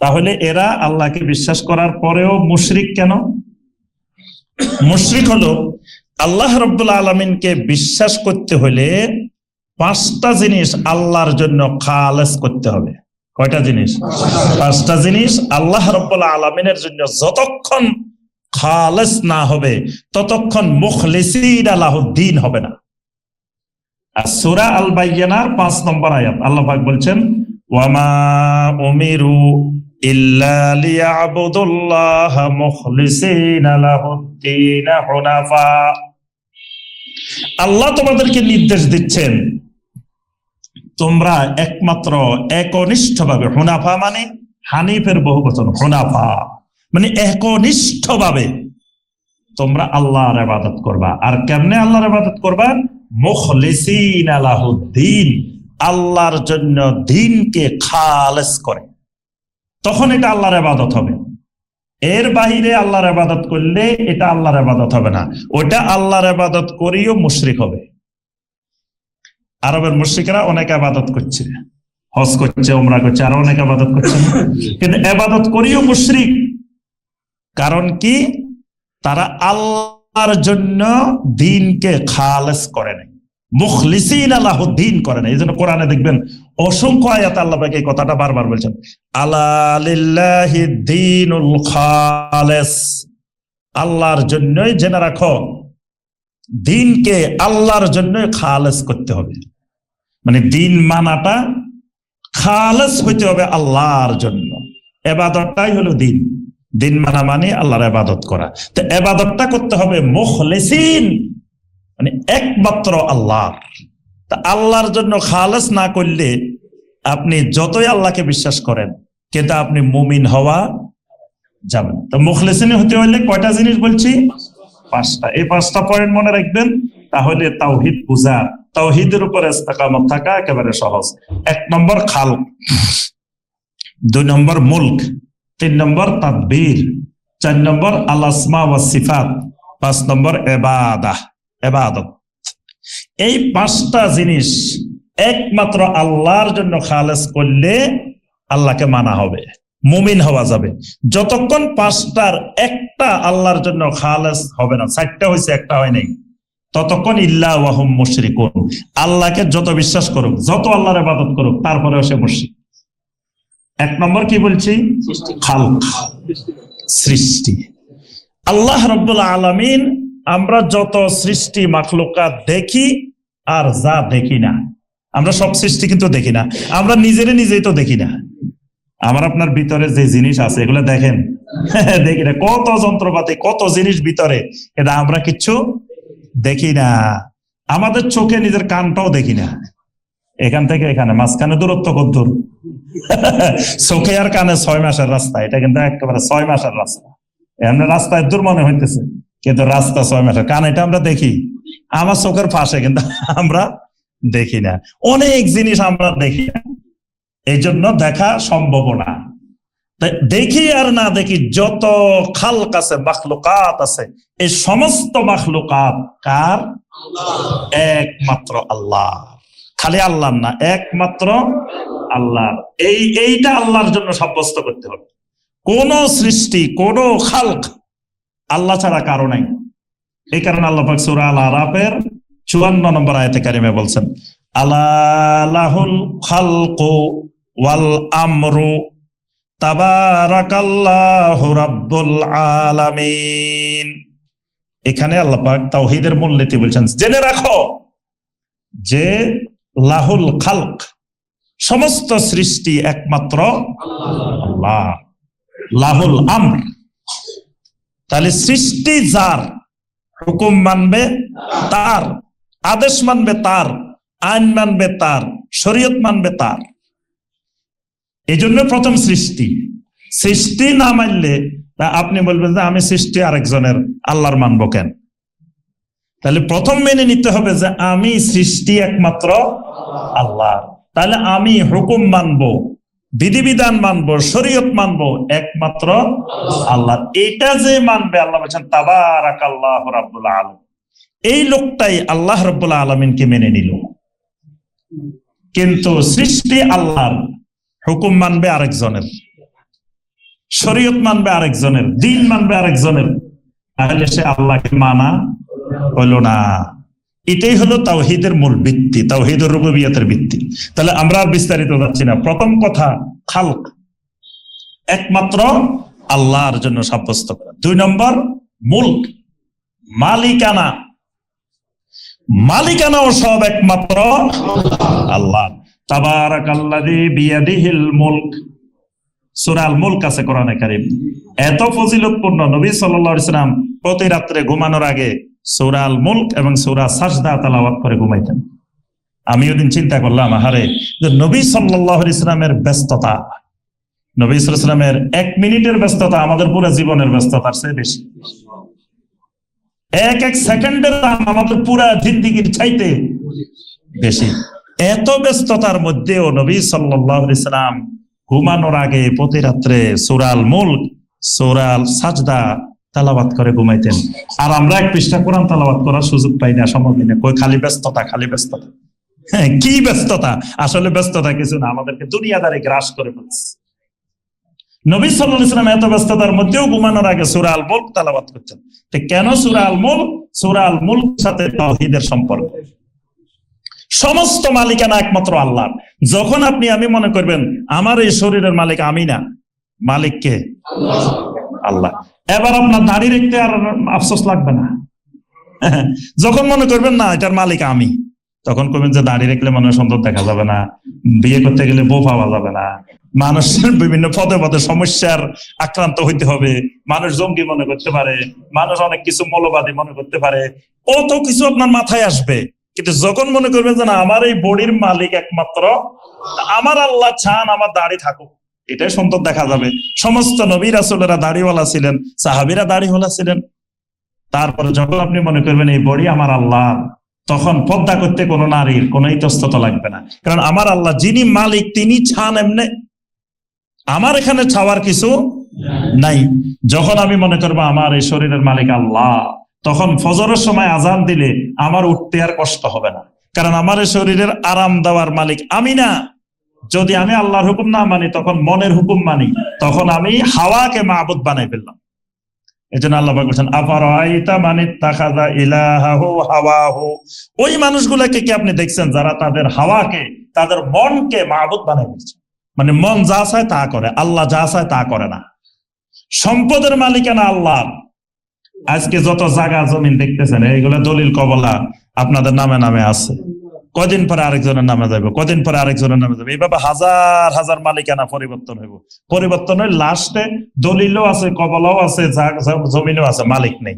তাহলে এরা আল্লাহকে বিশ্বাস করার পরেও মুশরিক কেন? মুশরিক হলো আল্লাহ রব্বুল আলমিনকে বিশ্বাস করতে হলে পাঁচটা জিনিস আল্লাহর জন্য খালেস করতে হবে। কয়টা জিনিস? পাঁচটা জিনিস আল্লাহ রব্বুল আলমিনের জন্য যতক্ষণ খালেস না হবে, ততক্ষণ মুখলিসিন আলাহুদ্দিন হবে না। আর সুরা আল বাইয়ানার পাঁচ নম্বর আয়াত, আল্লাহ বলছেন ওয়ামা আল্লাহ তোমাদেরকে নির্দেশ দিচ্ছেন, তোমরা একমাত্র একনিষ্ঠ ভাবে হুনাফা মানে হানিফের বহু বচন হুনাফা। মানে একনিষ্ঠ ভাবে তোমরা আল্লাহর ইবাদত করবা। আর কেমনে আল্লাহর ইবাদত করবা? মুখলিসিন আলাহুদ্দিন আল্লাহর জন্য দিনকে খালেস করে। তখন এটা আল্লাহর ইবাদত হবে। এর বাহিরে আল্লাহর ইবাদত করলে এটা আল্লাহর ইবাদত হবে না। ওটা আল্লাহর ইবাদত করিও মুশরিক হবে। আরবের মুশরিকরা অনেক আবাদত করছে। হজ করছে ওমরা করছে, আরও অনেক আবাদত করছে। কিন্তু আবাদত করিও মুশরিক। কারণ কি? তারা আল্লাহর জন্য দিনকে খালেস করে নাই। মুখলিসিন করে নাই এই জন্য কোরআনে দেখবেন অসংখ্য আয়াত আল্লাহ এই কথাটা বারবার বলছেন। আল্লাহ দিনুল খালেস। আল্লাহর জন্যই জেনে রাখো, দিনকে আল্লাহর জন্যই খালেস করতে হবে। মানে দিন মানাটা খালেস হইতে হবে আল্লাহর জন্য। এবাদতটাই হলো দিন। দিন মানা মানে আল্লাহর এবাদত করা। তো এবাদতটা করতে হবে মুখলেসিন। মানে একমাত্র আল্লাহ। তা আল্লাহর জন্য খালেস না করলে আপনি যতই আল্লাহকে বিশ্বাস করেন, কিন্তু আপনি মুমিন হওয়া যাবেন। তো মুখলেসিন হতে হলে কয়টা জিনিস বলছি? পাঁচটা। এই পাঁচটা পয়েন্ট মনে রাখবেন, তাহলে তাওহিদ পূজা তাওহিদের উপর ইস্তেকামত থাকা একেবারে সহজ। এক নম্বর খাল দুই নম্বর মুলক, তিন নম্বর তাদবীর, চার নম্বর আল আসমা ওয়া সিফাত পাঁচ নম্বর এবাদাহ। এবাদত। এই পাঁচটা জিনিস একমাত্র আল্লাহর জন্য খালেস করলে আল্লাহকে মানা হবে মুমিন হওয়া যাবে। যতক্ষণ পাঁচটার একটা আল্লাহর জন্য খালেস হবে না চারটা হয়েছে একটা হয় নাই ততক্ষণ ইল্লা ওয়াহুম মুশরিকুন। আল্লাহকে যত বিশ্বাস করুক যত আল্লাহর ইবাদত করুক তারপরেও সে মুশরিক। এক নম্বর কি বলছি? খালক। সৃষ্টি। আল্লাহ রব্বুল আলামিন আমরা যত সৃষ্টি মাখলুকাত দেখি আর যা দেখি না। আমরা সব সৃষ্টি কিন্তু দেখি না। আমরা নিজেরে নিজেই তো দেখি না। আমার আপনার ভিতরে যে জিনিস আছে, এগুলো দেখেন। দেখি না, কত যন্ত্রপাতি, কত জিনিস ভিতরে। এটা আমরা কিচ্ছু দেখি না। আমাদের চোখে নিজের কানটাও দেখি না। এখান থেকে এখানে, মাঝখানে দূরত্ব কত দূর? চোখে আর কানে ছয় মাসের রাস্তা। এটা কিন্তু একেবারে ছয় মাসের রাস্তা। এমনি রাস্তায় দূর মনে হইতেছে। কিন্তু রাস্তা ছয় মাসের কান এটা আমরা দেখি। আমার চোখের পাশে কিন্তু আমরা দেখি না। অনেক জিনিস আমরা দেখি না। এই জন্য দেখা সম্ভব না। দেখি আর না দেখি যত খালক আছে মাখলুকাত আছে, এই সমস্ত মাখলুকাত কার? একমাত্র আল্লাহ। খালি আল্লাহ না, একমাত্র আল্লাহ এই, এইটা আল্লাহর জন্য সাব্যস্ত করতে হবে। কোন সৃষ্টি, কোন খালক আল্লাহ ছাড়া কারও নাই। এই কারণে আল্লাহ পাক সূরা আল আরাফের 54 নম্বর আয়াতে কারিমে বলছেন আলাহুল ওয়াল আমরু আলামিন। এখানে আল্লাহ পাক তাওহীদের মূলনীতি বলছেন, জেনে রাখো যে লাহুল খালক সমস্ত সৃষ্টি একমাত্র আল্লাহ। লাহুল আমর তাহলে সৃষ্টি যার, হুকুম মানবে তার, আদেশ মানবে তার, আইন মানবে তার, শরীয়ত মানবে তার। এই জন্য প্রথম সৃষ্টি। সৃষ্টি না মানলে আপনি বলবেন যে আমি সৃষ্টি আরেকজনের আল্লাহর মানব কেন? তাহলে প্রথম মেনে নিতে হবে যে আমি সৃষ্টি একমাত্র আল্লাহ। তাহলে আমি হুকুম মানবো। বিধিবিধান মানবো, শরীয়ত মানবো, একমাত্র আল্লাহ। এটা যে মানবে, আল্লাহ বলছেন তাবারাক আল্লাহ রাব্বুল আলম এই লোকটাই আল্লাহ রব্বুল আলমিনকে মেনে নিল। কিন্তু সৃষ্টি আল্লাহর, হুকুম মানবে আরেকজনের। শরীয়ত মানবে আরেকজনের, দিন মানবে আরেকজনের। তাহলে সে আল্লাহকে মানা হলো না। এটাই হলো তাওহিদের মূল ভিত্তি তাওহিদের রুবিয়তের ভিত্তি। তাহলে আমরা বিস্তারিত যাচ্ছি না। প্রথম কথা, খালক। একমাত্র আল্লাহর জন্য সাব্যস্ত করা। দুই নম্বর, মুল্ক। মালিকানা। মালিকানাও সব একমাত্র আল্লাহ এত ফজিলতপূর্ণ। নবী সাল্লাম প্রতি রাত্রে ঘুমানোর আগে সূরা আল মুলক এবং সূরা সাজদা তেলাওয়াত করে ঘুমাইতেন। আমি ওদিন চিন্তা করলাম, আহারে, যে নবী সাল্লাল্লাহু আলাইহি সাল্লামের ব্যস্ততা, নবী সাল্লামের এক মিনিটের ব্যস্ততা আমাদের পুরো জীবনের ব্যস্ততার চেয়ে বেশি। এক এক সেকেন্ডের দাম আমাদের পুরা জিন্দিগির চাইতে বেশি। এত ব্যস্ততার মধ্যেও নবী সাল্লাল্লাহু আলাইহি সাল্লাম ঘুমানোর আগে প্রতি রাত্রে সুরাল মুলক সুরাল সাজদা তালাবাত করে ঘুমাইতেন। আর আমরা এক পৃষ্ঠা কোরআন তালাবাত করার সুযোগ পাই না পাই না কই খালি ব্যস্ততা খালি ব্যস্ততা। হ্যাঁ কি ব্যস্ততা? আসলে ব্যস্ততা কিছু না, আমাদেরকে দুনিয়াদারি গ্রাস করে ফেলছে। নবী সাল্লাহ ইসলাম এত ব্যস্ততার মধ্যেও ঘুমানোর আগে সুরা আল মুল্ক তালাবাত করছেন তো কেন সুরা আল মুল্ক সুরা আল মুল্ক সাথে তাওহীদের সম্পর্ক। সমস্ত মালিকানা একমাত্র আল্লাহ যখন আপনি, আমি মনে করবেন, আমার এই শরীরের মালিক আমি না, মালিক কে? আল্লাহ। এবার আপনার দাড়ি রাখতে আর আফসোস লাগবে না। যখন মনে করবেন, না, এটার মালিক আমি। তখন করবেন যে, দাড়ি রাখলে মনে হয় সুন্দর দেখা যাবে না। বিয়ে করতে গেলে বউ পাওয়া যাবে না। মানুষের বিভিন্ন পদে পদে সমস্যার আক্রান্ত হইতে হবে। মানুষ জঙ্গি মনে করতে পারে। মানুষ অনেক কিছু মৌলবাদী মনে করতে পারে। কত কিছু আপনার মাথায় আসবে। কিন্তু যখন মনে করবেন যে, না, আমার এই বডির মালিক একমাত্র আমার আল্লাহ চান আমার দাড়ি থাকুক। এটাই সুন্দর দেখা যাবে। সমস্ত নবী রাসুলেরা দাড়িওয়ালা ছিলেন, সাহাবিরা দাড়িওয়ালা ছিলেন। তারপরে যখন আপনি মনে করবেন এই বডি আমার আল্লাহ তখন পদ্মা করতে কোনো নারীর কোনো ইতস্তত লাগবে না। কারণ আমার আল্লাহ যিনি মালিক, তিনি ছান এমনি। আমার এখানে ছাওয়ার কিছু নাই। যখন আমি মনে করব আমার এই শরীরের মালিক আল্লাহ, তখন ফজরের সময় আজান দিলে আমার উঠতে আর কষ্ট হবে না। কারণ আমার শরীরের আরাম দেওয়ার মালিক আমি না। যদি আমি আল্লাহর হুকুম না মানি, তখন মনের হুকুম মানি, তখন আমি হাওয়াকে মাহবুদ বানাই ফেললাম। এই জন্য আল্লাহ বলছেন ওই মানুষগুলাকে কি আপনি দেখছেন যারা তাদের হাওয়াকে, তাদের মনকে মাহবুদ বানাই ফেলছে? মানে মন যা চায় তা করে, আল্লাহ যা চায় তা করে না। সম্পদের মালিকানা আল্লাহ আজকে যত জায়গা জমিন দেখতেছেন, এইগুলো দলিল কবলা আপনাদের নামে নামে আছে। কদিন পরে আরেকজনের নামে যাবে কদিন পরে আরেকজনের নামে যাবে এইভাবে হাজার হাজার মালিকানা পরিবর্তন হইব। পরিবর্তন হয়ে লাস্টে দলিলও আছে, কবলাও আছে জমিনও আছে, মালিক নেই।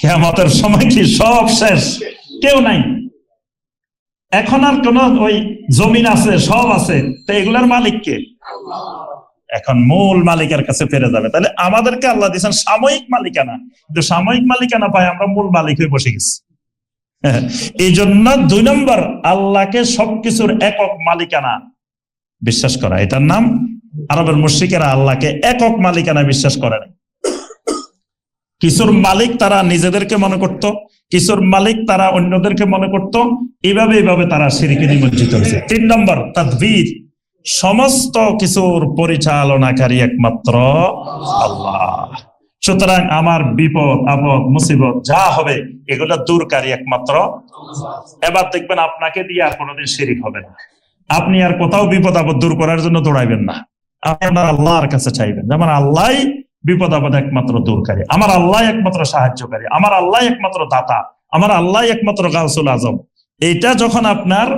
কেমতের সময় কি সব শেষ? কেউ নাই। এখন আর কোন ওই জমিন আছে, সব আছে, তো এগুলার মালিক কে? এখন মূল মালিকের কাছে ফিরে যাবে। তাহলে আমাদেরকে আল্লাহ দিয়েছেন সাময়িক মালিকানা। কিন্তু সাময়িক মালিকানা পাই আমরা মূল মালিক হয়ে বসে গেছি। এই জন্য দুই নম্বর, আল্লাহকে সবকিছুর একক মালিকানা বিশ্বাস করা। এটার নাম, আরবের মুশ্রিকেরা আল্লাহকে একক মালিকানা বিশ্বাস করে না কিছুর মালিক তারা নিজেদেরকে মনে করত, কিছুর মালিক তারা অন্যদেরকে মনে করত এইভাবে এইভাবে তারা সিরিকে নিমজ্জিত হয়েছে। তিন নম্বর, তাদবীর। সমস্ত কিছুর পরিচালনাকারী একমাত্র আল্লাহ। সুতরাং আমার বিপদ, আপদ, মুসিবত, যা হবে, এগুলো দূরকারী একমাত্র এবার দেখবেন আপনাকে দিয়ে আর কোনোদিন শিরিক হবে না। আপনি আর কোথাও বিপদ আপদ দূর করার জন্য দৌড়াইবেন না। আপনার আল্লাহর কাছে চাইবেন, যেমন আল্লাহ বিপদ আপদ একমাত্র দূরকারী। আমার আল্লাহ একমাত্র সাহায্যকারী, আমার আল্লাহ একমাত্র দাতা, আমার আল্লাহ একমাত্র গাউসুল আজম। এইটা যখন আপনার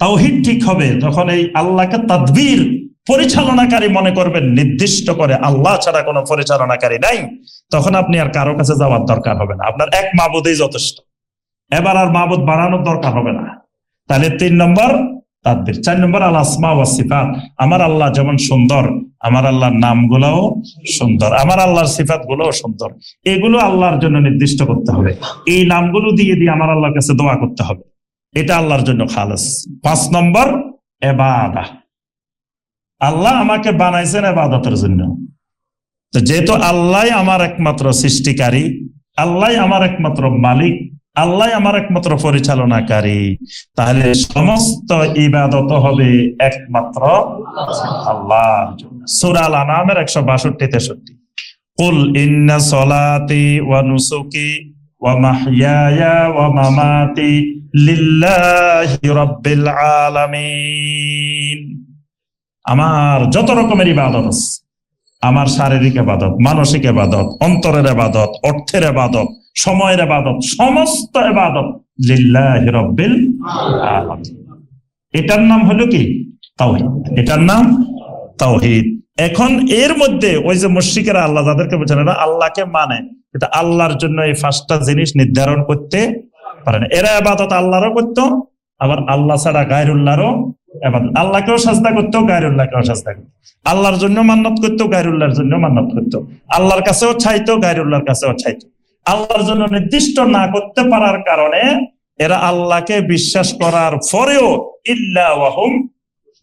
তাওহিদ ঠিক হবে, যখন এই আল্লাহকে তাদবীর পরিচালনাকারী মনে করবেন, নির্দিষ্ট করে আল্লাহ ছাড়া কোনো পরিচালনাকারী নাই। তখন আপনি আর কারও কাছে যাওয়ার দরকার হবে না। আপনার এক মাবুদেই যথেষ্ট। এবার আর মাবুদ বাড়ানোর দরকার হবে না। তাহলে তিন নম্বর তাদবির। চার নম্বর আল আসমা ওয়াসিফাত আমার আল্লাহ যেমন সুন্দর, আমার আল্লাহর নামগুলোও সুন্দর, আমার আল্লাহর সিফাত গুলোও সুন্দর। এগুলো আল্লাহর জন্য নির্দিষ্ট করতে হবে। এই নামগুলো দিয়ে দিয়ে আমার আল্লাহর কাছে দোয়া করতে হবে। এটা আল্লাহর জন্য খালেস। পাঁচ নম্বর এবাদা। আল্লাহ আমাকে বানাইছেন এবাদতের জন্য। তো যেহেতু আল্লাহ আমার একমাত্র সৃষ্টিকারী, আল্লাহ আমার একমাত্র মালিক, আল্লাহ আমার একমাত্র পরিচালনাকারী, তাহলে সমস্ত ইবাদত হবে একমাত্র আল্লাহ সুরাল আনামের একশো বাষট্টি তেষট্টি কুল ইন্না সলাতি ওয়া নুসুকি লিল্লাহি রাব্বিল আলামিন। আমার যত রকমের ইবাদত আছে, আমার শারীরিক আবাদত মানসিক আবাদত অন্তরের আবাদত অর্থের আবাদত সময়ের আবাদত সমস্ত আবাদত রাব্বিল এটার নাম হলো কি? তাওহীদ। এটার নাম তাওহীদ। এখন এর মধ্যে ওই যে মুশরিকেরা আল্লাহ যাদেরকে বলছেন আল্লাহকে মানে। এটা আল্লাহর জন্য এই পাঁচটা জিনিস নির্ধারণ করতে পারে না। এরা আবাদত আল্লাহরও করতো, আবার আল্লাহ ছাড়া গায়রুল্লাহরও আল্লাহকেও সাজদা করতো গায়রুল্লাহকেও সাজদা করতো। আল্লাহর জন্য মান্নত করতো গায়রুল্লাহর জন্য মান্নত করতো আল্লাহর কাছেও চাইতো গায়রুল্লাহর কাছেও চাইতো আল্লাহর জন্য নির্দিষ্ট না করতে পারার কারণে এরা আল্লাহকে বিশ্বাস করার পরেও ইল্লা ওয়াহুম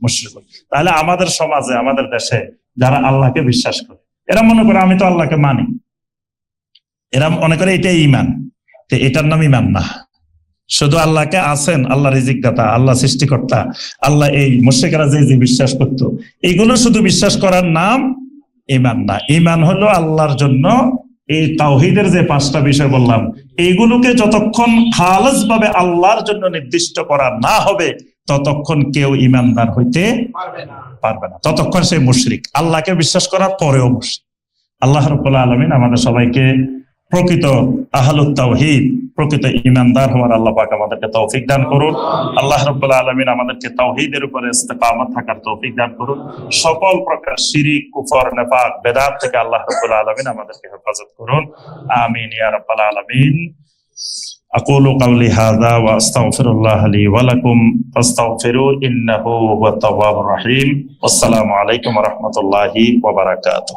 মুশরিকুন। তাহলে আমাদের সমাজে, আমাদের দেশে যারা আল্লাহকে বিশ্বাস করে, এরা মনে করে আমি তো আল্লাহকে মানি। এরা মনে করে এটাই ইমান এটার নাম ইমান না। শুধু আল্লাহকে আছেন আল্লাহ রিজিক দাতা আল্লাহ সৃষ্টিকর্তা আল্লাহ এই মুর্শিকেরা যে যে বিশ্বাস করতো। এগুলো শুধু বিশ্বাস করার নাম ইমান না। ইমান হলো আল্লাহর জন্য এই তাওহিদের যে পাঁচটা বিষয় বললাম এইগুলোকে যতক্ষণ খালাস ভাবে আল্লাহর জন্য নির্দিষ্ট করা না হবে ততক্ষণ কেউ ইমানদার হইতে পারবে না। ততক্ষণ সে মুশরিক। আল্লাহকে বিশ্বাস করার পরেও মুশরিক। আল্লাহ রব্বুল্লাহ আলমিন আমাদের সবাইকে প্রকৃত আহলুত তাওহীদ প্রকৃত ইমানদার হওয়ার আল্লাহ পাক আমাদেরকে তৌফিক দান করুন আল্লাহ রব্বুল্লাহ আলমিন আমাদেরকে তাওহীদের উপরে ইস্তেকামত থাকার তৌফিক দান করুন সকল প্রকার শিরিক কুফর নেপাক বেদাত থেকে আল্লাহ রব্বুল্লাহ আলমিন আমাদেরকে হেফাজত করুন আমিন ইয়া রাব্বাল আলামিন أقول قولي هذا وأستغفر الله لي ولكم فاستغفروا إنه هو التواب الرحيم والسلام عليكم ورحمة الله وبركاته